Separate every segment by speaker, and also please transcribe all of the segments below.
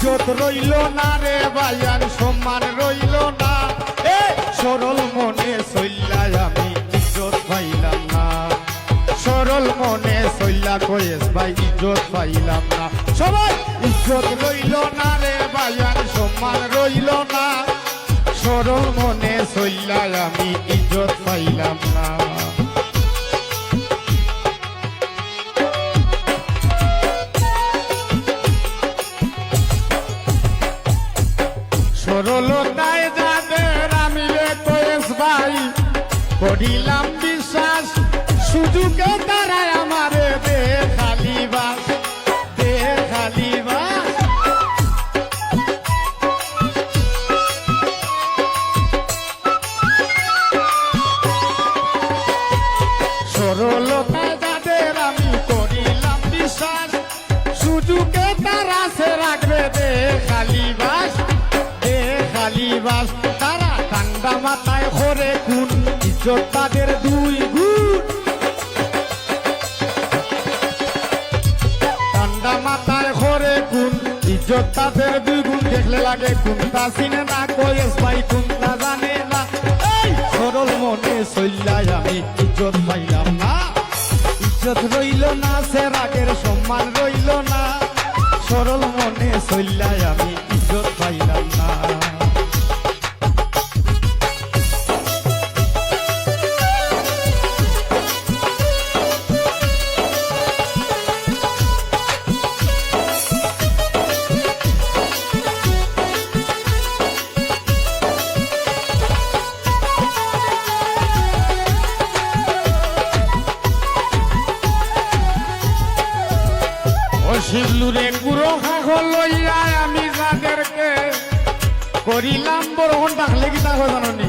Speaker 1: ইজ্জত রইল না রে বায়ান, সম্মান রইল না। এ সরল মনে চইল্লাই আমি ইজ্জত পাইলাম না। সরল মনে চইল্লা কয়েস ভাই, ইজ্জত পাইলাম না। সবাই ইজ্জত রইল না রে বায়ান, সম্মান রইল না। সরল মনে চইল্লাই আমি ইজ্জত পাইলাম না। সরলতায় যাদের আমি কয়েস ভাই করিলাম বাস তারা ঠান্ডা মাথায় করে কোন ইজ্জত তাদের দুই গুণ। ঠান্ডা মাথায় করে কোন ইজ্জত তাদের দুই গুণ। দেখলে লাগে কোনটা চিনে না কয়েস ভাই, কোনটা জানে না। এই সরল মনে চললাই আমি, ইজ্জত পাইলাম না। ইজ্জত রইল না, সে রাগের সম্মান রইল না। সরল মনে চললাই আমি, ইজ্জত পাইলাম না। শিবলুরে লইয়া আমি যাদেরকে করিলাম বরহন ডাকলে কি তা হয় জাননি?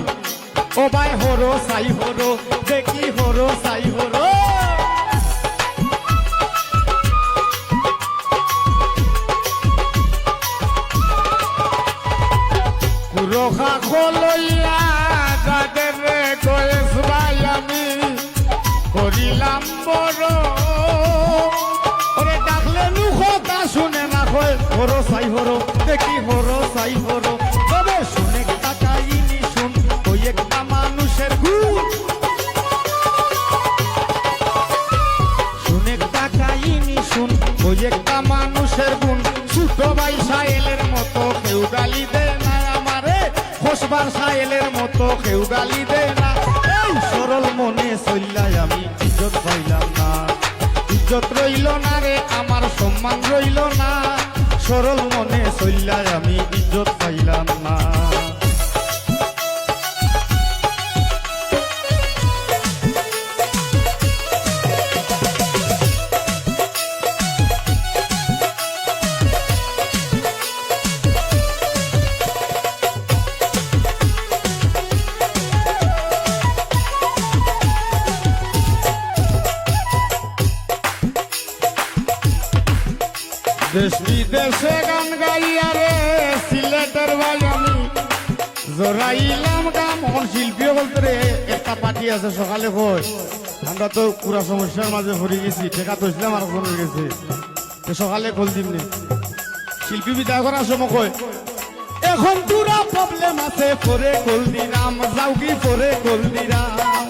Speaker 1: ও ভাই হরো, সাই হরো, দেখি হরো, সাই হরো। যাদের আমি করিলাম বড় হরো সাই হরো, দেখি হরো সাই হরো। তবে শুনে তাকাইনি শুন, ওই একটা মানুষের গুণ শুনে তাকাইনি শুন, ওই একটা মানুষের গুণ। ছোট ভাই সায়েলের মতো কেউ গালি দে না আমারে খসবার সায়েলের মতো কেউ গালি দে না। এই সরল মনে চললাই আমি ইজ্জত পাইলাম না। ইজ্জত রইল না রে, আমার সম্মান রইল না। সরল মনে চললাই আমি ইজ্জত পাইলাম। দেশ বিদেশে গান গাইয়া রে, সিলেটের ভাই আমি জোরাইলাম গাম। এখন শিল্পী বলতে রে, একটা পার্টি আছে সকালে কই। আমরা তো পুরা সমস্যার মাঝে ভরে গেছি, ঠেকা তো ইসলাম আর হয়ে গেছে। সকালে কল দিমনি শিল্পী বিদায় করার সময় কই। এখন পুরা প্রবলেম আছে, পরে কল দিলাম যাও কি পরে কল দিলাম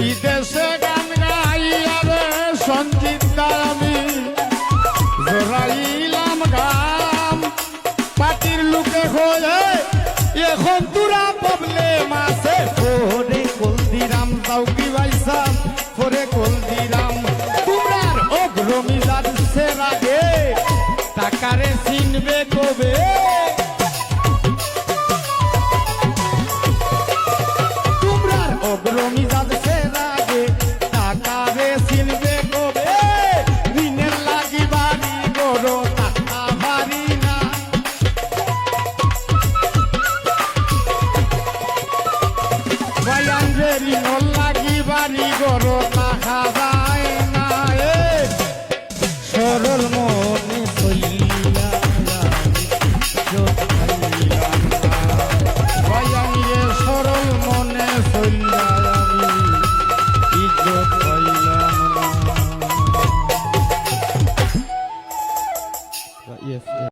Speaker 1: বিদেশে গান গাইয়া রে, সঞ্জিত আমি জোরাইলাম গাম পাটির লোকে হয়ে এখন তুরা প্রবলেম আছে। পরে কল দিরাম যাও কি ভাইসাম পরে কল দিরাম তোমরার অগ্রমী যাচ্ছে রাগে। টাকারে চিনবে কবে? তোমরার অগ্রমী বাড়ি